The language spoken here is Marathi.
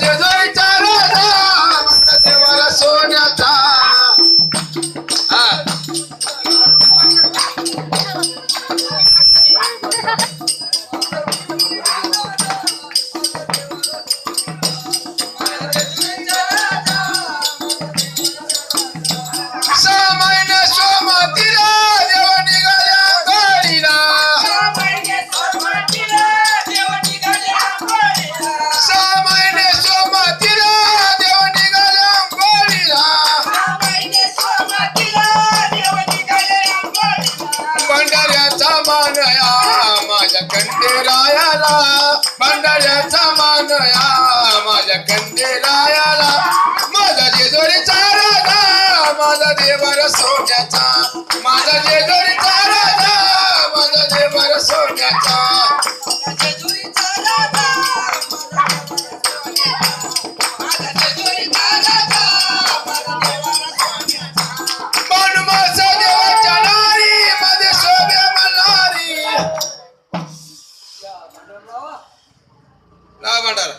जेजुरीचा भंडाऱ्याचा मानया माझ्या कंदेरायाला भंडाऱ्याचा मानया माझ्या कंदेरायाला माझा जेजोरीचा राजा माझा देवर सोन्याचा. माझा जेजोरीचा राजा माझा देवर सोन्याचा. బాగా అంటారు